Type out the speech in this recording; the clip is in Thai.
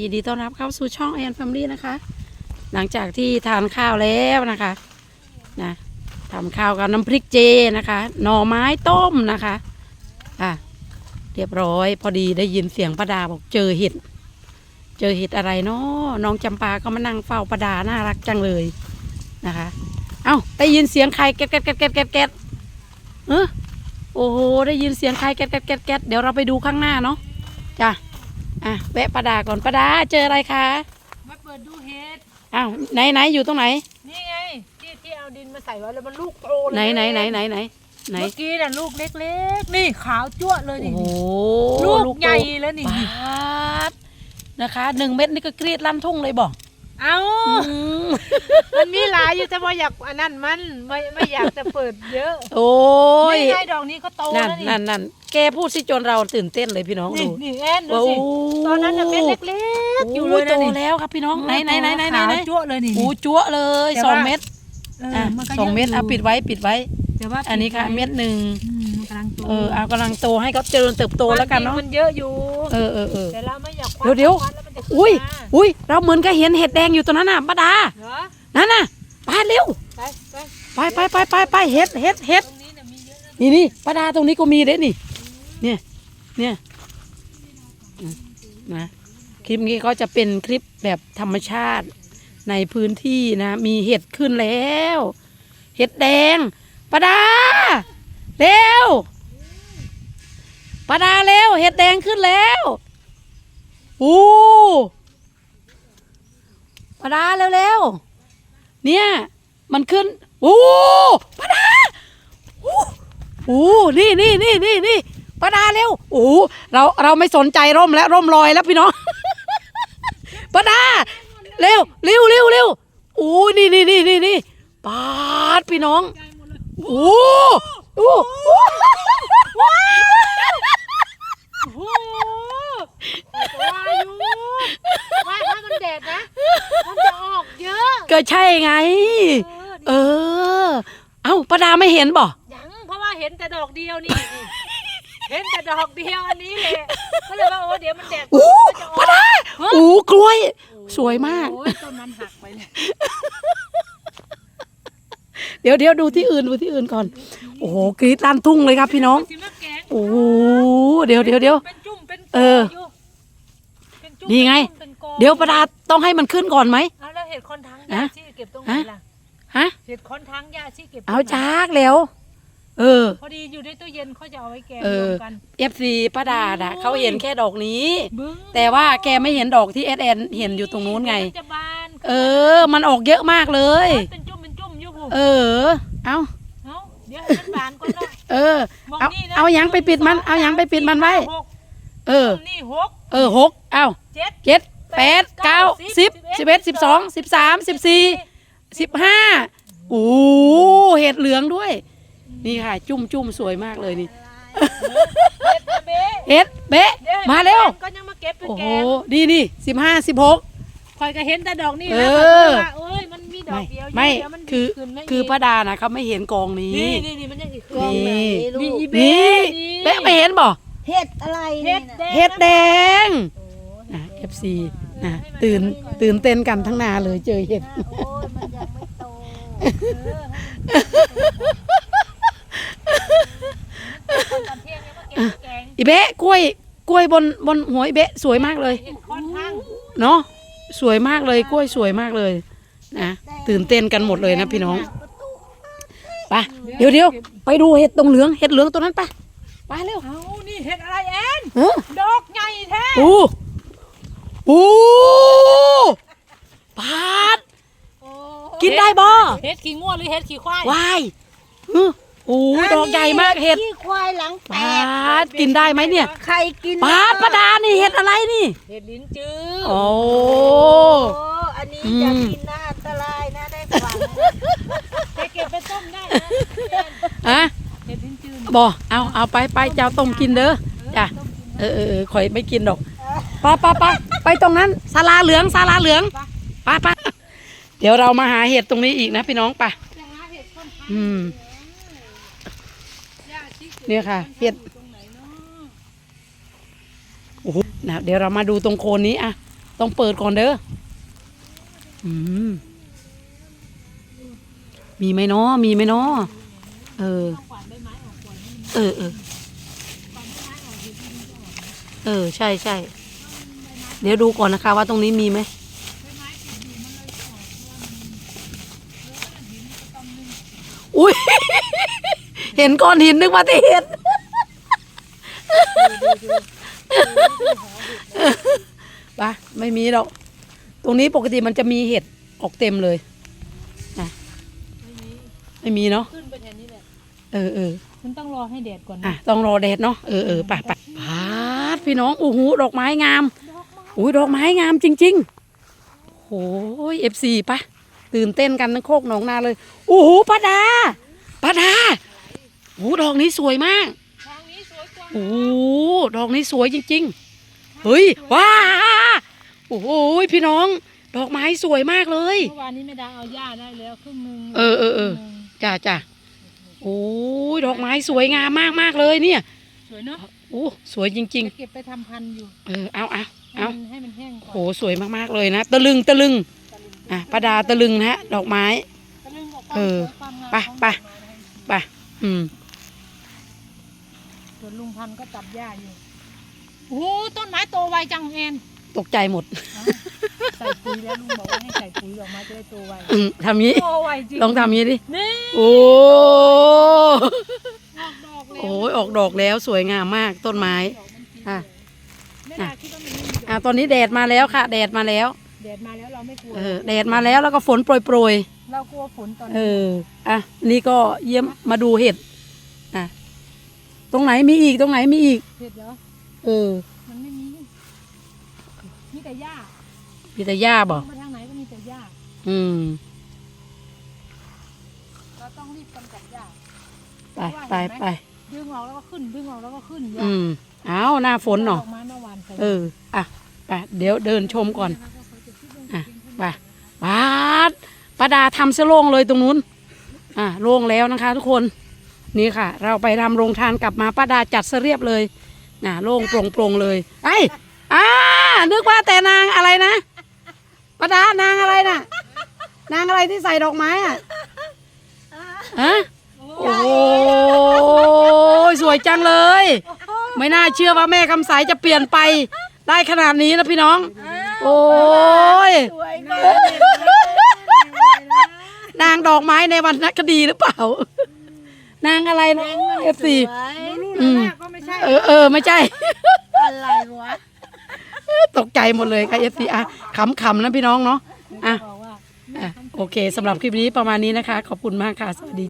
ยินดีต้อนรับเข้าสู่ช่องแอนแฟมลี่นะคะ หลังจากที่ทานข้าวแล้วนะคะนะทำข้าวกับน้ำพริกเจนะคะ หน่อไม้ต้มนะคะอะเรียบร้อยพอดีได้ยินเสียงประดาบอกเจอเห็ด เจอเห็ดอะไรเนาะน้องจำปาก็มานั่งเฝ้าประดาน่ารักจังเลยนะคะ เอ้าได้ยินเสียงใครแก๊ดแก๊ดแก๊ดแก๊ดแก๊ดแก๊ดเออโอ้โหได้ยินเสียงใครแก๊ดแก๊ดแก๊ดแก๊ดเดี๋ยวเราไปดูข้างหน้าเนาะจ้ะ อะแวะประดาก่อนประดาเจออะไรคะมาเปิดดูเห็ดอ้าวไหนไหนอยู่ตรงไหน นี่ไงที่ที่เอาดินมาใส่ไว้แล้วมันลูกโตเลยไหนไหนไหนไหนไหนไหนเมื่อกี้น่ะลูกเล็กๆ นี่ขาวจั่วะเลยโอ้นี่โหลูกใหญ่แล้วนี่ปาดนะคะหนึ่งเม็ดนี่ก็กรีดลั่นทุ่งเลยบอก เอาอืมมันมีหลายอยู่แต่ว่าอยากอันนั้นมันไม่ไม่อยากจะเปิดเยอะโอ้ยนี่ไงดอกนี้ก็โตนั่นแล้วนี่นั่นนั่นแกพูดสิจนเราตื่นเต้นเลยพี่น้องนี่ดู นี่แอนดูโอ้สิตอนนั้นน่ะเม็ดเล็กๆอยู่เลยโตนะนี่แล้วครับพี่น้องไหนไหนไหนไหนไหนขาวไหนจั่วะเลยนี่โอ้จั๊วเลยแต่สองว่าเม็ดเอออะมันก็สองเม็ดยะอะยู่ปิดไว้ปิดไว้ แต่ว่าอันนี้ค่ะปิดไว้เม็ดหนึ่งอืมมันกำลังโตเออเอากำลังโตให้เขาเจริญเติบโตแล้วกันเนาะมันเยอะอยู่ เออเออเออ แต่เราไม่อยากเดี๋ยวเดี๋ยวควัแล้วมันจะขึ้น อุ้ยมาอุ้ยเราเหมือนกับเห็นเห็ดแดงอยู่ตรงนั้นน่ะป้าดาเหรอนั่นน่ะไปเร็วไปไปไปไปไปไปไปเห็ดเห็ดเห็ดตรงนี้น่ะมีเยอะนะนี่นี่ป้าดาตรงนี้ก็มีเด้นี่ เนี่ยเนี่ยอืมนะคลิปนี้ก็จะเป็นคลิปแบบธรรมชาติในพื้นที่นะ มีเห็ดขึ้นแล้ว เห็ดแดงป้าดาเร็วป้าดาเร็วเห็ดแดงขึ้นแล้ว อู้ป้าดาเร็วๆ เนี่ย มันขึ้น โอ้ปาดาโอ้นี่นี่นี่นี่นี่ปาดาเร็ว โอ้เราเราไม่สนใจร่มแล้วร่มลอยแล้วพี่น้องปาดาเร็วเร็วเร็วเร็วโอ้นี่นี่นี่นี่นี่ปาดพี่น้อง โอ้โอ้ ว่าอยู่ว่าถ้ามันแดดนะ มันจะออกเยอะก็ใช่ไงเออเออ เอ้าป้าดาไม่เห็นบ่ยังเพราะว่าเห็นแต่ดอกเดียวนี่นี่เห็นแต่ดอกเดียวอันนี้แหละก็เลยว่าโอ้เดี๋ยวมันแดดโอ้มันจะออกป้าดาโอ้กล้วย สวยมากโอ้ยต้นมันหักไปเลยเดี๋ยวเดี๋ยวดูที่อื่นดูที่อื่นก่อน โอ้โหกรีดลั่นทุ่งเลยครับพี่น้องสิมาแกงโอ้โหเดี๋ยวเดี๋ยวเดี๋ยวเป็นจุ่มเป็นกเออยู่เป็ นจุ่มนี่ไง เป็นกอเดี๋ยวประดาต้องให้มันขึ้นก่อนไหม เอาแล้วเห็ดคอนทั้งฮะยาชีเก็บตรงไหนฮะล่ะฮะ เห็ดคอนทั้งยาชีเก็บตรงไหนเอาจากแล้วเออ พอดีอยู่ในตู้เย็นเขาจะเอาไว้แกงเอรอ วมกันเอฟซีป้าดาดะโอ้ยเขาเห็นแค่ดอกนี้ บึ้งแต่ว่าแกไม่เห็นดอกที่เอสแอนเห็นอยู่ตรงนู้นไงเดี๋ยวมันจะบานเออ มันออกเยอะมากเลย เป็นจุ่มเป็นจุ่มอยู่หูเออ เอาเอาเดี๋ยวให้มันบานก่อนเนาะเออมองเอานี่นะเอาหยังไปปิดมัน เอาหยังไปปิดมันไว้ หกเออนี่หกเออหกเอา เจ็ดเจ็ดแปดเก้าสิบสิบเอ็ดสิบสองสิบสามสิบสี่สิบห้าโอ้เห็ดเหลืองด้วย นี่ค่ะ จุ่มจุ่มสวยมากเลยนี่เจ็ดนะเบ๊เห็ดเบ๊ะดี๋ยมาเร็วก็ยังมาเก็บไปโอ้แกโหงดีนี่สิบห้าสิบหกคอยก็เห็นแต่ดอกนี่เอนะอข้อยก็ว่าเอ้ยมันมีดอไม่กเดียวอยู่ไม่เดี๋ยวมันคือขึ้นมาคืออีกป้าดานะเขาไม่เห็นกองนี้นี่นี่นี่มันยังอีกกองไหนนี่ลูกอีนี่เบ๊เบ๊ะไม่เห็นบ่เห็ดอะไรเห็นี่ดนะแดง เห็ดแดงโอ้นะเอฟซีนะตื่นตื่นเต้นกันทั้งนาเลยเจอเห็ด โอ้ยมันยังไม่โตตอนเที่ยงยังมาเก็บแกงอีเบะกล้วยกล้วยบนบนหัวอีเบะสวยมากเลย เห็ดค่อนข้างเนาะสวยมากเลยกล้วยสวยมากเลยนะตื่นเต้นกันหมดเลยนะพี่น้องไปเดี๋ยวเดี๋ยวไปดูเห็ดตรงเหลืองเห็ดเหลืองตัวนั้นไปไปเร็วเอานี่เห็ดอะไรแอนเออดอกใหญ่แท้โอ้ โอ้ปาด โอ้กินได้บ่เห็ดขี้ง่วหรือเห็ดขี้ควายวายเออโอ้ดอกใหญ่มากเห็ดขี้ควายหลังแตปากดกินได้ไหมเนี่ยใครกินปาดประดานี่เห็ดอะไรนี่เห็ดลิ้นจื้อโอ้ โอ้อันนี้อืมจะกินน่าอันตรายนะได้ฝังแต่เก็บไปต้มได้นะอะเห็ดลิ้นจื้อบ่เอาเอาไปไปเจ้าต้มกินเด้อจ้ะเออเออเออข่อยไม่กินดอกไปไปไป ไปตรงนั้นศาลาเหลืองศาลาเหลืองไปไปเดี๋ยวเรามาหาเห็ดตรงนี้อีกนะพี่น้องไปจะหาเห็ดค่อนข้างอืมยากที่สุดเนี่ยค่ะ เห็ดตรงไหนเนาะโอ้โหนะเดี๋ยวเรามาดูตรงโคนนี้อะต้องเปิดก่อนเด้ออืมมีไหมเนาะมีไหมเนาะเออ เออเออเออ ใช่ใช่ เดี๋ยวดูก่อนนะคะว่าตรงนี้มีไหมอุ้ยเห็นก้อนหินนึกว่าที่เห็นปะไม่มีหรอก ตรงนี้ปกติมันจะมีเห็ดออกเต็มเลยนะไม่มีเนาะขึ้นไปแทนนี้แหละเออเออมันต้องรอให้แดดก่อนอะต้องรอแดดเนาะเออเออไปไปพาดพี่น้องโอ้โหดอกไม้งาม อุ้ยดอกไม้งามจริงๆโอ้ยเอฟซีปะตื่นเต้นกันทั้งโคกหนองนาเลยโอ้โหป้าดาป้าดาโอ้โหดอกนี้สวยมากทางนี้สวยกว่าโอ้โหดอกนี้สวยจริง ๆ เฮ้ยว้าโอ้โหพี่น้อง ดอกไม้สวยมากเลยเมื่อวานนี้แม่ดาเอาหญ้าได้แล้วครึ่งหนึงเออเออเออครึ่งหนึ่งจ้าจ้าโอ้ยดอกไม้สวยงามมากมากๆเลยเนี่ย สวยเนาะโอ้สวยจริงจะเก็บไปทำพันธุ์อยู่ๆเออเอาเอาให้ เอามันให้มันแห้งก่อนโหสวยมากๆเลยนะตะลึงตะลึงอะประดาตะลึงนะฮะดอกไม้ ตะลึงกับความเออสวยความงามไปของไป ดอกม้นะไปอืมส่วนลุงพันธุ์ก็ตัดหญ้าอยู่โอ้โหต้นไม้โตไวจังแอนตกใจหมดใส่ปุ๋ยแล้วลุงบอกว่าให้ใส่ปุ๋ยดอกไม้จะได้โตไวอืมทำงี้ โตไวจริงลองทำงี้ดิ นี่โอ้ออกดอกแล้วโอ้ยออกดอกแล้วสวยงามมากต้นไม้ ดอกมันสีอะแม่ดาคิดว่ามันไม่มีด อกอะตอนนี้แดดมาแล้วค่ะ แดดมาแล้ว แดดมาแล้วเราไม่กลัวเออแดดมาแล้วแล้วก็ฝนโปรยโปรยเรากลัวฝนตอนๆเอนี้ออะนี่ก็เยี่ยมมาดูเห็ดอะตรงไหนมีอีกตรงไหนมีอีกเห็ดเหรอเออมันไม่มีมีแต่หญ้าพิตาย่าบอกไปทางไหนก็มีแต่หญ้าอืมเราต้องรีบกำจัดหญ้าไปไปไปดึงออกแล้วก็ขึ้นดึงออกแล้วก็ขึ้นหญ้าอืมเอาหน้าฝนเนาะดอกไม้เมื่อวานใส่เอออะ ไปเดี๋ยวเดินชมก่อนอะไปปาดป้าดาทำเสโล่งเลยตรงนู้นอะโล่งแล้วนะคะ ทุกคนนี่ค่ะ เราไปทำโรงทานกลับมาป้าดาจัดเสเรียบเลยน่ะโล่งโปร่งโปร่งเลยไอ้ยอ่านึกว่าแต่นางอะไรนะป้าดานางอะไรน่ะ นางอะไรที่ใส่ดอกไม้อะฮะโอ้โหสวยจังเลย ไม่น่าเชื่อว่าแม่คำสายจะเปลี่ยนไป ได้ขนาดนี้นะพี่น้อง โอ้ยสวยมากนางดอกไม้ในวันนักคดีหรือเปล่า นางอะไรนะเอฟซีสวยอืมก็ไม่ใช่เออเออไม่ใช่ อะไรวะ ตกใจหมดเลยค่ะเอฟซีอะขำๆนะพี่น้องเนาะอะบอกว่าอะโอเคสำหรับคลิปนี้ประมาณนี้นะคะ ขอบคุณมากค่ะ สวัสดี